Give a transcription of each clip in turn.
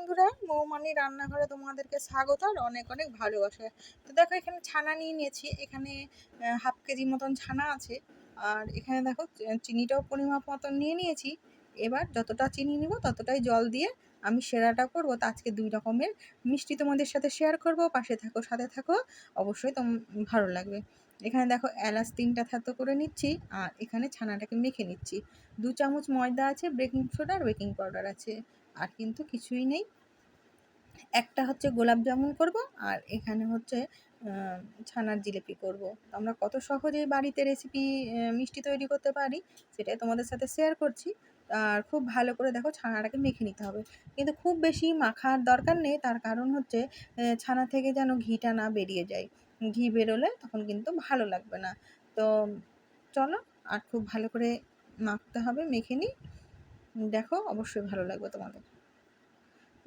বন্ধুরা, মৌমানি রান্নাঘরে তোমাদেরকে স্বাগত আর অনেক অনেক ভালোবাসা। তো দেখো, এখানে ছানা নিয়ে নিয়েছি। এখানে হাফ কেজি মতন ছানা আছে। আর এখানে দেখো চিনিটাও পরিমাপ মতন নিয়ে নিয়েছি। এবার যতটা চিনি নিব, ততটাই জল দিয়ে আমি সেরাটা করব। তো আজকে দুই রকমের মিষ্টি তোমাদের সাথে শেয়ার করব। পাশে থাকো, সাথে থাকো। অবশ্যই তোম, ভালো লাগবে। এখানে দেখো, এলাচ তিনটা থাতো করে নিচ্ছি। আর এখানে ছানাটাকে মেখে নিচ্ছি। দু চামচ ময়দা আছে, বেকিং সোডা আর বেকিং পাউডার আছে। আর কিন্তু কিছুই নেই। একটা হচ্ছে গোলাপ জামুন করব, আর এখানে হচ্ছে ছানার জিলিপি করব। আমরা কত সহজেই বাড়িতে রেসিপি মিষ্টি তৈরি করতে পারি, সেটাই তোমাদের সাথে শেয়ার করছি। আর খুব ভালো করে দেখো ছানাটাকে মেখে নিতে হবে। কিন্তু খুব বেশি মাখার দরকার নেই, তার কারণ হচ্ছে ছানা থেকে যেন ঘিটা না বেরিয়ে যায়। ঘি বেরোলে তখন কিন্তু ভালো লাগবে না। তো চলো, আর খুব ভালো করে মাখতে হবে, মেখে নিই। দেখো, অবশ্যই ভালো লাগবে তোমাদের।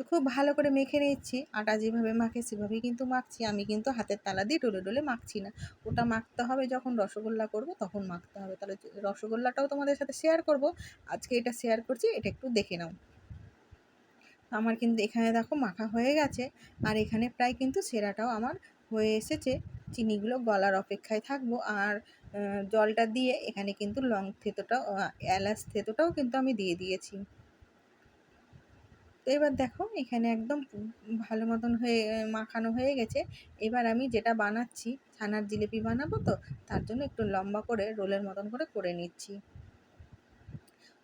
খুব ভালো করে মেখে নিচ্ছি। আটা যেভাবে মাখে সেভাবেই কিন্তু মাখছি। আমি কিন্তু হাতের তালা দিয়ে ডলে ডলে মাখছি না। ওটা মাখতে হবে যখন রসগোল্লা করব তখন মাখতে হবে। তাহলে রসগোল্লাটাও তোমাদের সাথে শেয়ার করব। আজকে এটা শেয়ার করছি, এটা একটু দেখে নাও। আমার কিন্তু এখানে দেখো মাখা হয়ে গেছে। আর এখানে প্রায় কিন্তু সেরাটাও আমার হয়ে এসেছে। চিনিগুলো গলার অপেক্ষায় থাকব। আর জলটা দিয়ে এখানে কিন্তু লং থেতোটাও এলাচ থেতোটাও কিন্তু আমি দিয়ে দিয়েছি। তো এবার দেখো, এখানে একদম ভালো মতন হয়ে, মাখানো হয়ে গেছে। এবার আমি যেটা বানাচ্ছি, ছানার জিলিপি বানাবো তো, তার জন্য একটু লম্বা করে রোলের মতন করে করে নিচ্ছি।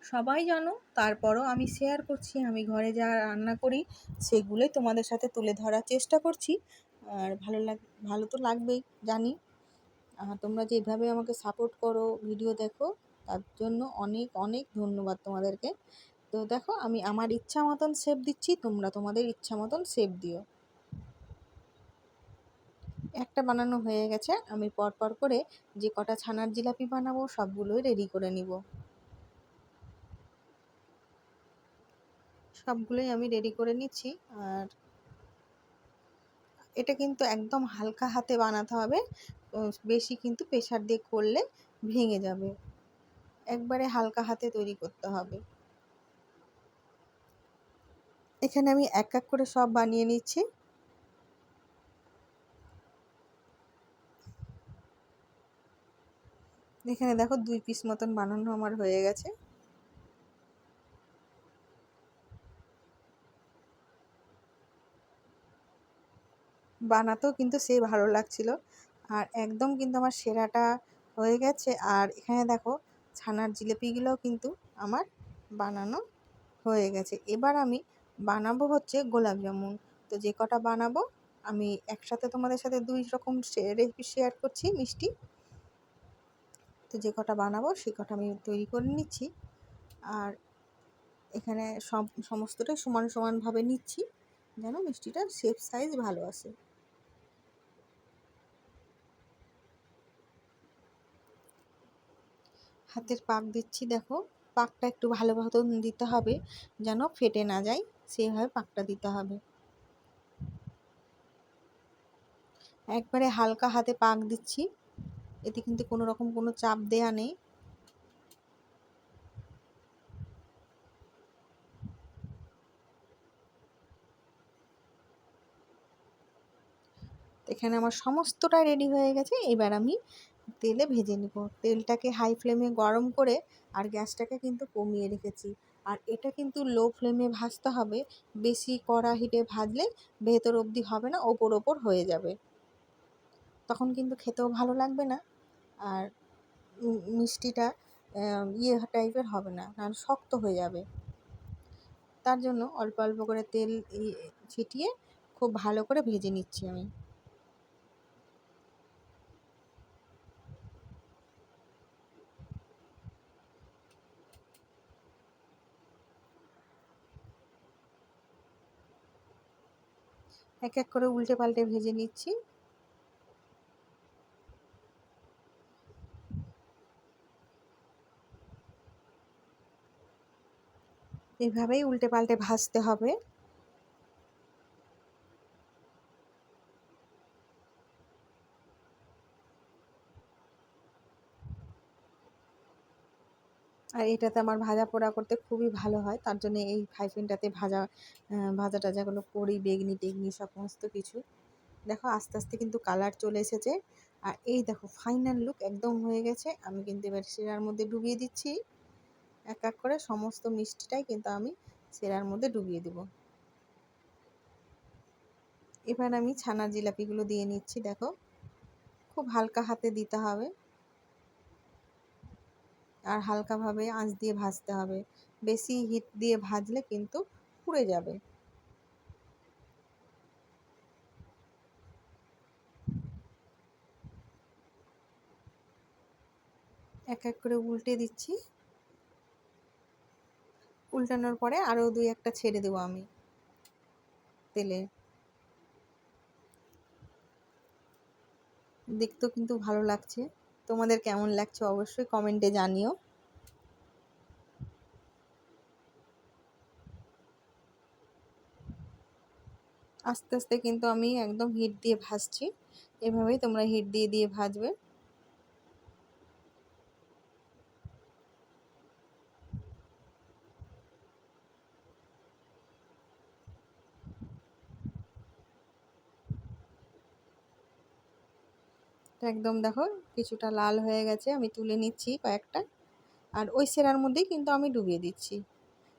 সবাই জানো, তারপরও আমি শেয়ার করছি, আমি ঘরে যা রান্না করি, সেগুলোই তোমাদের সাথে তুলে ধরার চেষ্টা করছি। আর ভালো লাগ, ভালো তো লাগবেই, জানি। আর তোমরা যেভাবে আমাকে সাপোর্ট করো ভিডিও দেখো, তার জন্য অনেক অনেক ধন্যবাদ তোমাদেরকে। তো দেখো, আমি আমার ইচ্ছা মতন শেপ দিচ্ছি, তোমরা তোমাদের ইচ্ছা মতন শেপ দিও। একটা বানানো হয়ে গেছে, আমি পরপর করে যে কটা ছানার জিলাপি বানাবো, সবগুলোই রেডি করে নিব। সবগুলোই আমি রেডি করে নিচ্ছি, আর এটা কিন্তু একদম হালকা হাতে বানাতে হবে বেশি কিন্তু প্রেশার দিয়ে করলে ভেঙে যাবে। একবারে হালকা হাতে তৈরি করতে হবে। এখানে আমি এক এক করে সব বানিয়ে নিচ্ছি। এখানে দেখো দুই পিস মতন বানানো আমার হয়ে গেছে। বানাতেও কিন্তু সেই ভালো লাগছিল। আর একদম কিন্তু আমার সেরাটা হয়ে গেছে। আর এখানে দেখো ছানার জিলিপিগুলোও কিন্তু আমার বানানো হয়ে গেছে। এবার আমি বানাবো হচ্ছে গোলাপ জামুন। তো যে কটা বানাবো, আমি একসাথে তোমাদের সাথে দুই রকম রেসিপি শেয়ার করছি, মিষ্টি। তো যে কটা বানাবো সে কটা আমি তৈরি করে নিচ্ছি। আর এখানে সব, সমস্তটাই সমান সমানভাবে নিচ্ছি, যেন মিষ্টিটার শেপ সাইজ ভালো আসে। হাতের পাক দিচ্ছি, দেখো। পাকটা একটু ভালো মতন দিতে হবে, যেন ফেটে না যায়। সেইভাবে পাকটা দিতে হবে। একবারে হালকা হাতে পাক দিচ্ছি। এতে কিন্তু কোনো রকম কোনো চাপ দেয়া নেই। এখানে আমার সমস্তটাই রেডি হয়ে গেছে। এবার আমি তেলে ভেজে নেব। তেলটাকে হাই ফ্লেমে গরম করে আর গ্যাসটাকে কিন্তু কমিয়ে রেখেছি। আর এটা কিন্তু লো ফ্লেমে ভাজতে হবে। বেশি কড়া হিটে ভাজলে ভেতর অবধি হবে না, ওপর ওপর হয়ে যাবে। তখন কিন্তু খেতেও ভালো লাগবে না। আর মিষ্টিটা ইয়ে টাইপের হবে না আর শক্ত হয়ে যাবে। তার জন্য অল্প অল্প করে তেল ছিটিয়ে খুব ভালো করে ভেজে নিচ্ছি আমি। এক এক করে উল্টে পাল্টে ভেজে নিচ্ছি। এভাবেই উল্টে পাল্টে ভাজতে হবে। আর এটাতে আমার ভাজা পোড়া করতে খুবই ভালো হয়। তার জন্য এই ফ্রাই প্যানটাতে ভাজা ভাজা টাজাগুলো করি, বেগনি, টেগনি সমস্ত কিছু। দেখো আস্তে আস্তে কিন্তু কালার চলে এসেছে। আর এই দেখো ফাইনাল লুক একদম হয়ে গেছে। আমি কিন্তু এবার সেরার মধ্যে ডুবিয়ে দিচ্ছি। এক এক করে সমস্ত মিষ্টিটাই কিন্তু আমি সেরার মধ্যে ডুবিয়ে দেব। এবার আমি ছানার জিলাপিগুলো দিয়ে নিচ্ছি, দেখো। খুব হালকা হাতে দিতে হবে। আর হালকাভাবে আঁচ দিয়ে ভাজতে হবে। বেশি হিট দিয়ে ভাজলে কিন্তু পুড়ে যাবে। এক এক করে উল্টে দিচ্ছি। উল্টানোর পরে আরও দুই একটা ছেড়ে দেবো আমি তেলে। দেখতেও কিন্তু ভালো লাগছে। তোমাদের কেমন লাগছে অবশ্যই কমেন্টে জানিও। আস্তে আস্তে কিন্তু আমি একদম হিট দিয়ে ভাজছি। এভাবেই তোমরা হিট দিয়ে দিয়ে ভাজবে। একদম দেখো কিছুটা লাল হয়ে গেছে, আমি তুলে নিচ্ছি কয়েকটা। আর ওই সেরার মধ্যেই কিন্তু আমি ডুবিয়ে দিচ্ছি।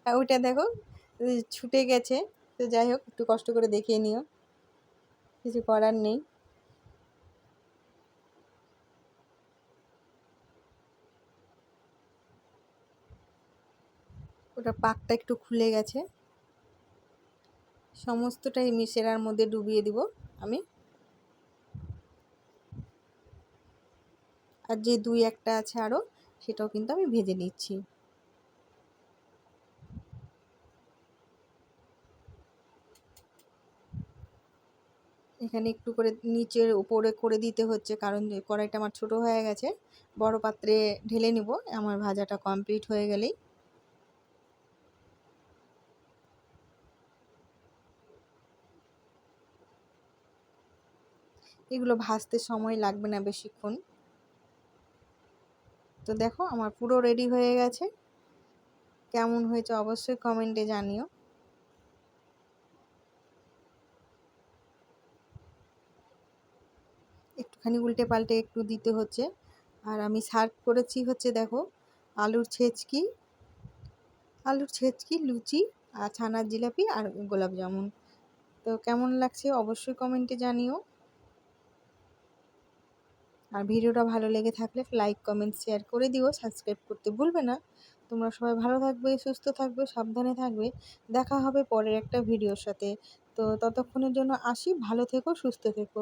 আর ওইটা দেখো ছুটে গেছে। তো যাই হোক, একটু কষ্ট করে দেখিয়ে নিও। কিছু করার নেই। ওটা পাকটা একটু খুলে গেছে। সমস্তটাই মিশেরার মধ্যে ডুবিয়ে দিব আমি। আর যে দুই একটা আছে আরও সেটাও কিন্তু আমি ভেজে নিচ্ছি। এখানে একটু করে নিচের উপরে করে দিতে হচ্ছে, কারণ কড়াইটা আমার ছোট হয়ে গেছে, বড় পাত্রে ঢেলে নিব, আমার ভাজাটা কমপ্লিট হয়ে গেলেই। এগুলো ভাজতে সময় লাগবে না বেশিক্ষণ। তো দেখো আমার পুরো রেডি হয়ে গেছে। কেমন হয়েছে অবশ্যই কমেন্টে জানিও। একটুখানি উল্টে পাল্টে একটু দিতে হচ্ছে। আর আমি সার্ভ করেছি হচ্ছে দেখো আলুর ছেচকি। আলুর ছেচকি, লুচি, আর ছানার জিলাপি আর গোলাপ জামুন। তো কেমন লাগছে অবশ্যই কমেন্টে জানিও। আর ভিডিওটা ভালো লেগে থাকলে লাইক, কমেন্ট, শেয়ার করে দিও। সাবস্ক্রাইব করতে ভুলবে না। তোমরা সবাই ভালো থাকবে, সুস্থ থাকবে, সাবধানে থাকবে। দেখা হবে পরের একটা ভিডিওর সাথে। তো ততক্ষণের জন্য আসি। ভালো থেকো, সুস্থ থেকো।